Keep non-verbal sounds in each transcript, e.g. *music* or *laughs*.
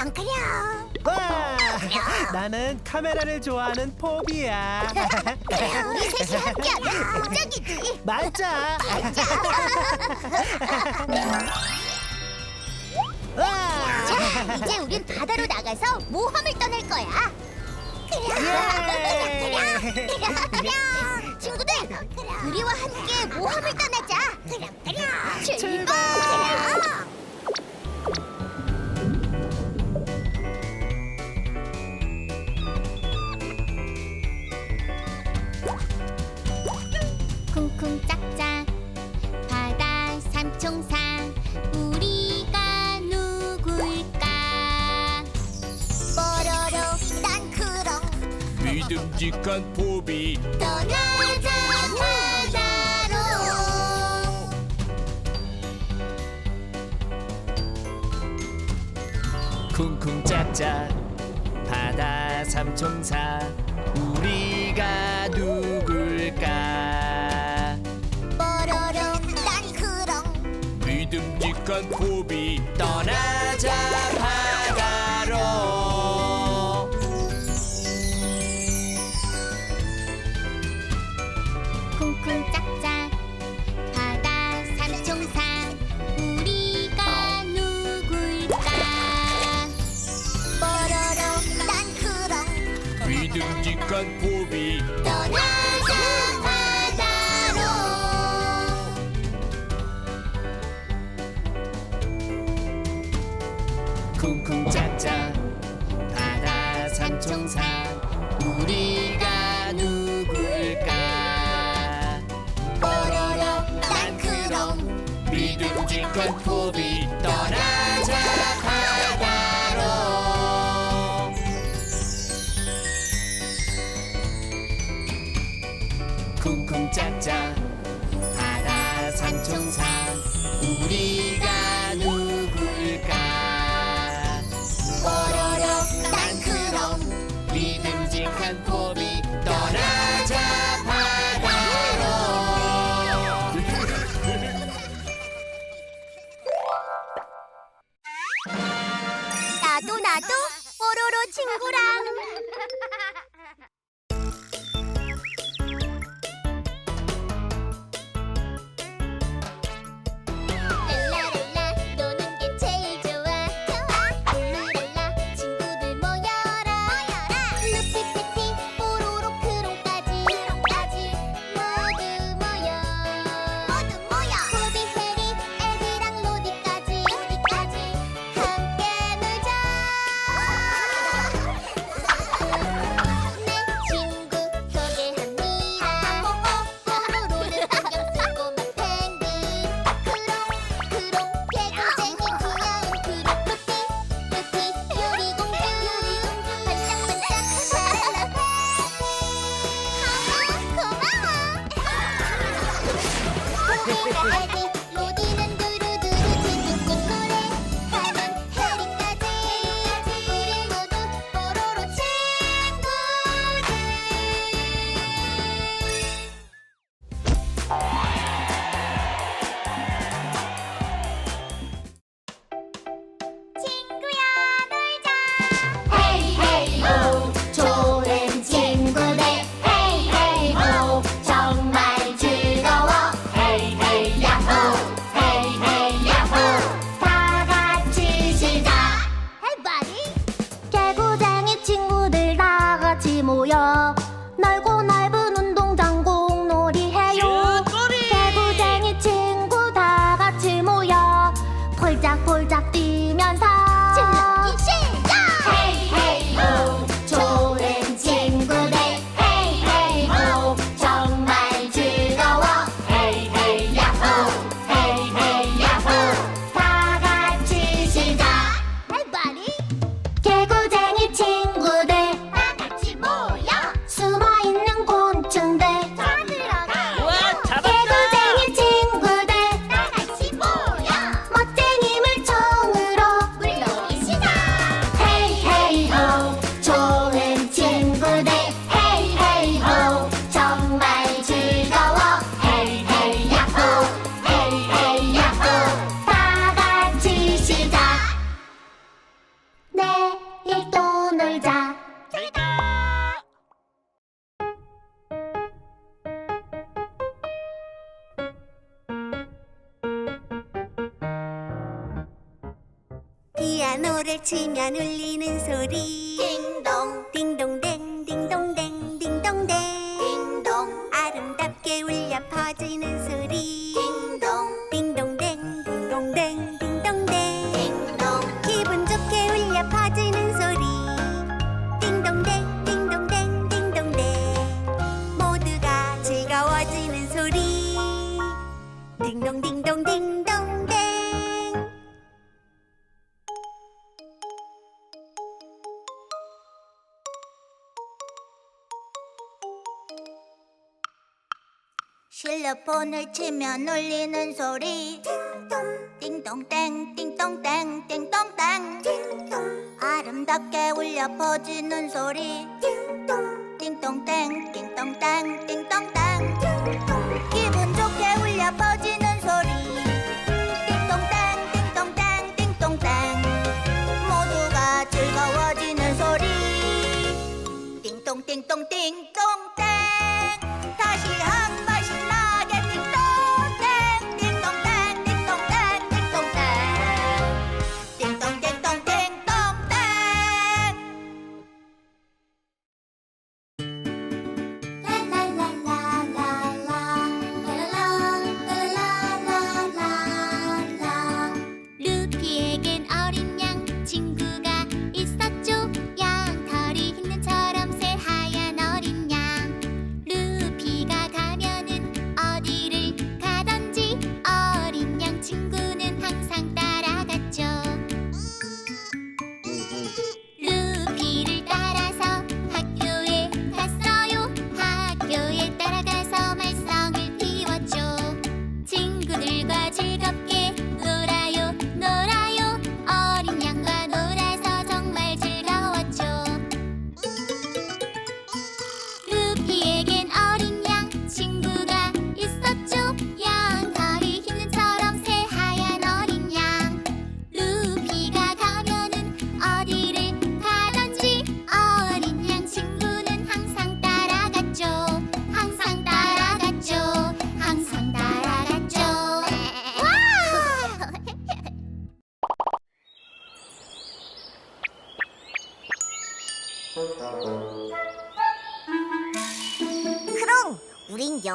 안 그려. 와, 나는 카메라를 좋아하는 포비야. 그래, 우리 셋이 함께하면 갑자기지. 맞아. 와, 자, 이제 우린 바다로 나가서 모험을 떠날 거야. 예. 그래, 그래. 친구들, 우리와 함께 모험을 떠나자. 그래, 그래. 출발. 출발! 쿵짝짝. 바다 삼총사 우리가 누굴까? 뽀로로 난 크롱 믿음직한 포비 떠나자 바다로. 쿵쿵짝짝 바다 삼총사 우리가 누굴까? 쿵쿵 짝짝. 바다 삼총사 우리가 누굴까? 뽀로로 난 그럼 믿음직한 포비 떠나자 바다로. 쿵쿵짝짝. 바다 삼총사 큰 포비 떠나자 바다로. 쿵쿵 짝짝 바다 산청사. Buram. 哎。 치면 울리는 소리. 띵동. 띵동댕 띵동댕 띵동댕. 띵동. 아름답게 울려 퍼지는 소리. 띵동. 띵동댕 띵동댕 띵동댕. 띵동. 기분 좋게 울려 퍼지는 소리. 띵동댕 띵동댕 띵동댕. 모두가 즐거워지는 소리. 띵동 띵동 띵동. 핸드폰을 치면 놀리는 소리. 띵동땡 띵동땡 띵동땡. 아름답게 울려 퍼지는 소리. 띵동땡 띵동땡 띵동땡.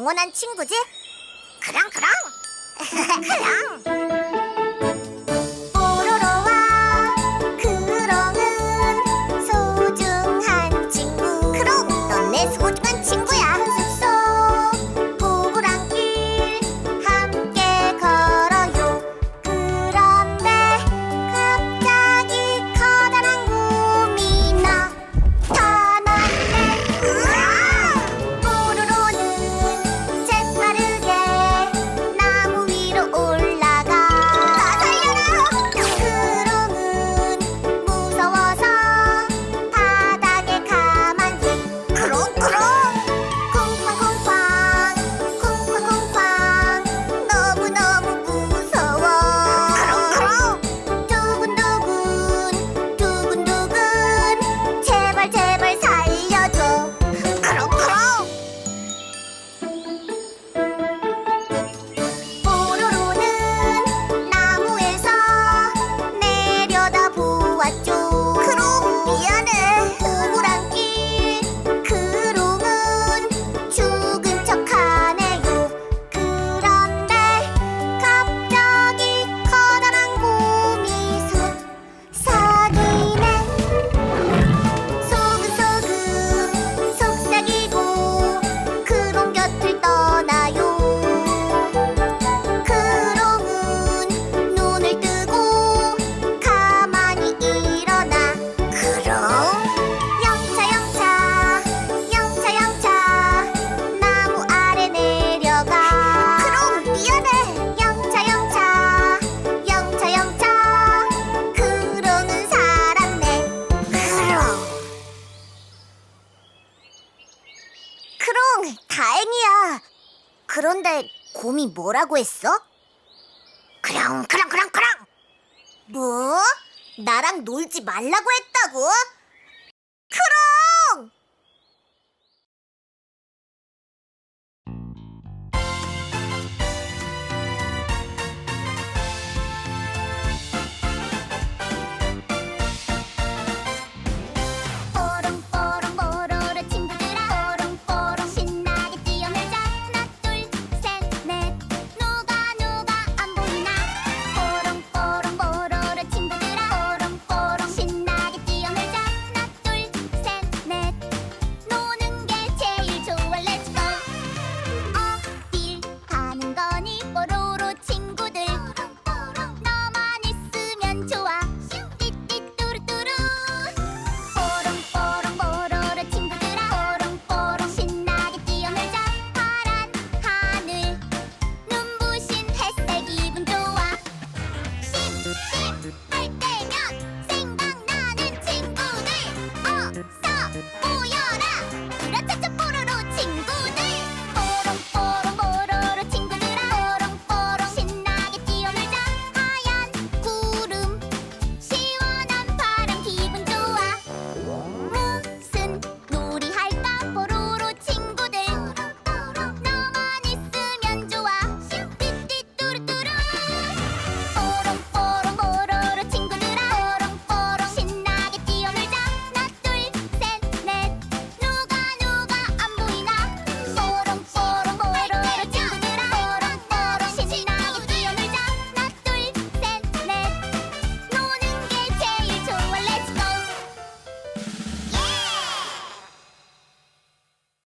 영원한 친구지? 그랑그랑! 그랑. *laughs* 뭐라고 했어? 그랑 그랑 그랑 그랑 뭐? 나랑 놀지 말라고 했다고?